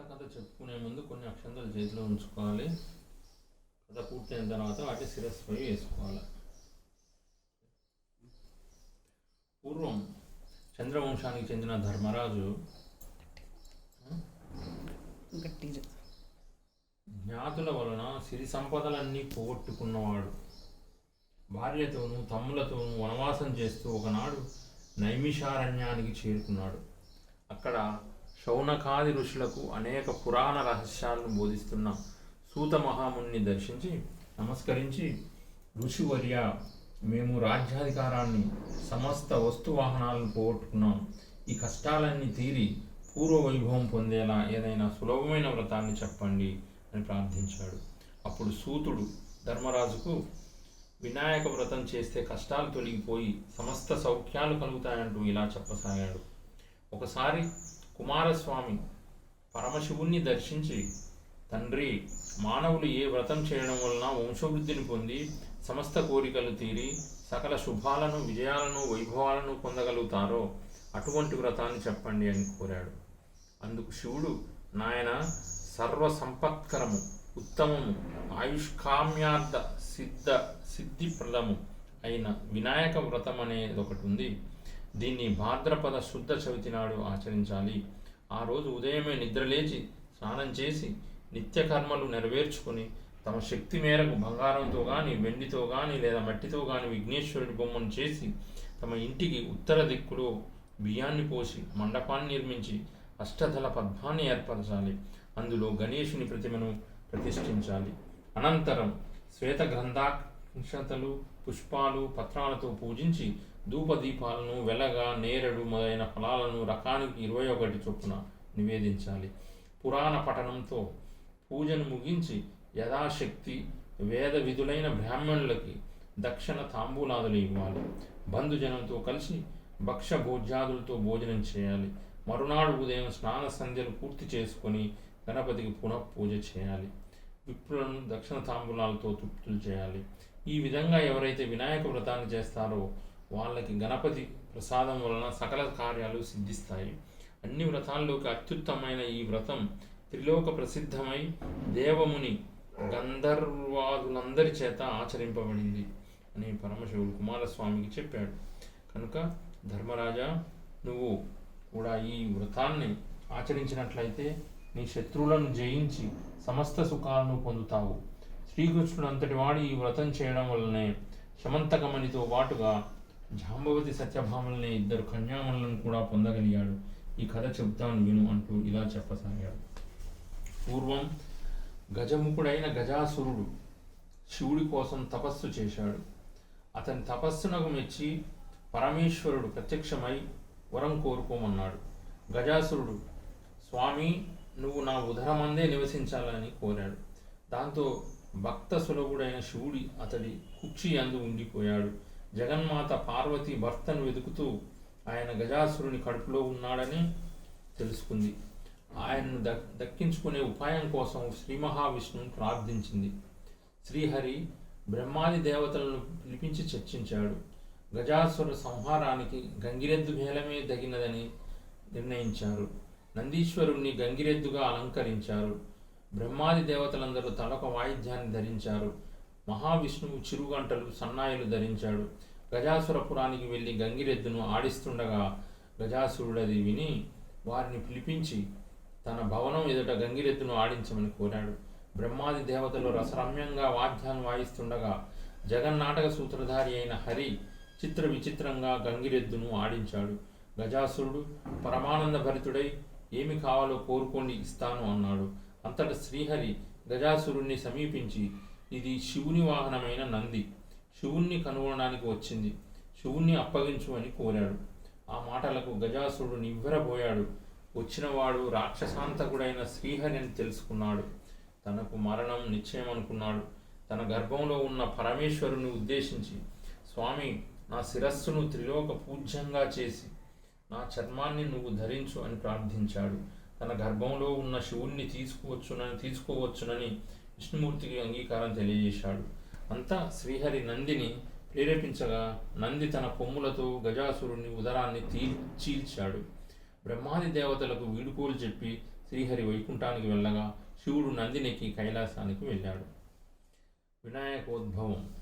కథ చెప్పుకునే ముందు కొన్ని అక్షంతలు చేతిలో ఉంచుకోవాలి. కథ పూర్తయిన తర్వాత వాటి శిరస్సుపై వేసుకోవాలి. పూర్వం చంద్రవంశానికి చెందిన ధర్మరాజు జ్ఞాతుల వలన సిరి సంపదలన్నీ పోగొట్టుకున్నవాడు. భార్యతోనూ తమ్ములతోనూ వనవాసం చేస్తూ ఒకనాడు నైమిషారణ్యానికి చేరుకున్నాడు. అక్కడ శౌనకాది ఋషులకు అనేక పురాణ రహస్యాలను బోధిస్తున్న సూత మహాముని దర్శించి నమస్కరించి ఋషివర్య మేము రాజ్యాధికారాన్ని సమస్త వస్తు వాహనాలను పోగొట్టుకున్నాం. ఈ కష్టాలన్నీ తీరి పూర్వ వైభవం పొందేలా ఏదైనా సులభమైన వ్రతాన్ని చెప్పండి అని ప్రార్థించాడు. అప్పుడు సూతుడు ధర్మరాజుకు వినాయక వ్రతం చేస్తే కష్టాలు తొలగిపోయి సమస్త సౌఖ్యాలు కలుగుతాయంటూ ఇలా చెప్పసాగాడు. ఒకసారి కుమారస్వామి పరమశివుణ్ణి దర్శించి తండ్రి మానవులు ఏ వ్రతం చేయడం వలన వంశవృద్ధిని పొంది సమస్త కోరికలు తీరి సకల శుభాలను విజయాలను వైభవాలను పొందగలుగుతారో అటువంటి వ్రతాన్ని చెప్పండి అని కోరాడు. అందుకు శివుడు నాయన సర్వ సంపత్కరము ఉత్తమము ఆయుష్కామ్యార్థ సిద్ధ సిద్ధిప్రదము అయిన వినాయక వ్రతం అనేది ఒకటి ఉంది. దీన్ని భాద్రపద శుద్ధ చవితి నాడు ఆచరించాలి. ఆ రోజు ఉదయమే నిద్రలేచి స్నానం చేసి నిత్యకర్మలు నెరవేర్చుకొని తమ శక్తి మేరకు బంగారంతో కానీ వెండితో కానీ లేదా మట్టితో కానీ విఘ్నేశ్వరుడి బొమ్మను చేసి తమ ఇంటికి ఉత్తర దిక్కులో బియ్యాన్ని పోసి మండపాన్ని నిర్మించి అష్టదళ పద్మాన్ని ఏర్పరచాలి. అందులో గణేశుని ప్రతిమను ప్రతిష్ఠించాలి. అనంతరం శ్వేత గ్రంథాక్షతలు పుష్పాలు పత్రాలతో పూజించి ధూపదీపాలను వెలగ నేరడు మొదలైన ఫలాలను రకానికి ఇరవై ఒకటి చొప్పున నివేదించాలి. పురాణ పఠనంతో పూజను ముగించి యథాశక్తి వేద విధులైన బ్రాహ్మణులకి దక్షిణ తాంబూలాదులు ఇవ్వాలి. బంధుజనంతో కలిసి భక్ష భోజ్యాదులతో భోజనం చేయాలి. మరునాడు ఉదయం స్నాన సంధ్యలు పూర్తి చేసుకొని గణపతికి పునః పూజ చేయాలి. విప్రులను దక్షిణ తాంబూలాలతో తృప్తులు చేయాలి. ఈ విధంగా ఎవరైతే వినాయక వ్రతాన్ని చేస్తారో వాళ్ళకి గణపతి ప్రసాదం వలన సకల కార్యాలు సిద్ధిస్తాయి. అన్ని వ్రతాల్లోకి అత్యుత్తమైన ఈ వ్రతం త్రిలోక ప్రసిద్ధమై దేవముని గంధర్వాదులందరి చేత ఆచరింపబడింది అని పరమశివుడు కుమారస్వామికి చెప్పాడు. కనుక ధర్మరాజా నువ్వు కూడా ఈ వ్రతాన్ని ఆచరించినట్లయితే నీ శత్రువులను జయించి సమస్త సుఖాలను పొందుతావు. శ్రీకృష్ణుడు అంతటి వాడు ఈ వ్రతం చేయడం వల్లనే శమంతకమణితో పాటుగా జాంబవతి సత్యభామల్ని ఇద్దరు కన్యామణులను కూడా పొందగలిగాడు. ఈ కథ చెబుతాను విను అంటూ ఇలా చెప్పసాగాడు. పూర్వం గజముఖుడైన గజాసురుడు శివుడి కోసం తపస్సు చేశాడు. అతని తపస్సునకు మెచ్చి పరమేశ్వరుడు ప్రత్యక్షమై వరం కోరుకోమన్నాడు. గజాసురుడు స్వామి నువ్వు నా ఉదరమందే నివసించాలని కోరాడు. దాంతో భక్త సులభుడైన శివుడి అతడి కుక్షి అందు ఉండిపోయాడు. జగన్మాత పార్వతి భర్తను వెతుకుతూ ఆయన గజాసురుని కడుపులో ఉన్నాడని తెలుసుకుంది. ఆయనను దక్ దక్కించుకునే ఉపాయం కోసం శ్రీ మహావిష్ణువుని ప్రార్థించింది. శ్రీహరి బ్రహ్మాది దేవతలను పిలిపించి చర్చించాడు. గజాసుర సంహారానికి గంగిరెద్దు మేళమే తగినదని నిర్ణయించారు. నందీశ్వరుణ్ణి గంగిరెద్దుగా అలంకరించారు. బ్రహ్మాది దేవతలందరూ తలొక వాయిద్యాన్ని ధరించారు. మహావిష్ణువు చిరుగంటలు సన్నాయిలు ధరించాడు. గజాసురపురానికి వెళ్ళి గంగిరెద్దును ఆడిస్తుండగా గజాసురుడది విని వారిని పిలిపించి తన భవనం ఎదుట గంగిరెద్దును ఆడించమని కోరాడు. బ్రహ్మాది దేవతలు రసరమ్యంగా వాద్యాన్ని వాయిస్తుండగా జగన్నాటక సూత్రధారి అయిన హరి చిత్ర విచిత్రంగా గంగిరెద్దును ఆడించాడు. గజాసురుడు పరమానంద భరితుడై ఏమి కావాలో కోరుకోండి ఇస్తాను అన్నాడు. అంతట శ్రీహరి గజాసురుణ్ణి సమీపించి ఇది శివుని వాహనమైన నంది. శివుణ్ణి కనుగొనడానికి వచ్చింది. శివుణ్ణి అప్పగించు అని కోరాడు. ఆ మాటలకు గజాసురుడు నివ్వెరబోయాడు. వచ్చినవాడు రాక్షసాంతకుడైన శ్రీహరి అని తెలుసుకున్నాడు. తనకు మరణం నిశ్చయం అనుకున్నాడు తన గర్భంలో ఉన్న పరమేశ్వరుని ఉద్దేశించి స్వామి నా శిరస్సును త్రిలోక పూజ్యంగా చేసి నా చర్మాన్ని నువ్వు ధరించు అని ప్రార్థించాడు. తన గర్భంలో ఉన్న శివుణ్ణి తీసుకువచ్చునని తీసుకోవచ్చునని విష్ణుమూర్తికి అంగీకారం తెలియజేశాడు. అంతా శ్రీహరి నందిని ప్రేరేపించగా నంది తన కొమ్ములతో గజాసురుని ఉదరాన్ని తీ చీల్చాడు. బ్రహ్మాది దేవతలకు వీడుకోలు చెప్పి శ్రీహరి వైకుంఠానికి వెళ్ళగా శివుడు నందినికి కైలాసానికి వెళ్ళాడు. వినాయకోద్భవం.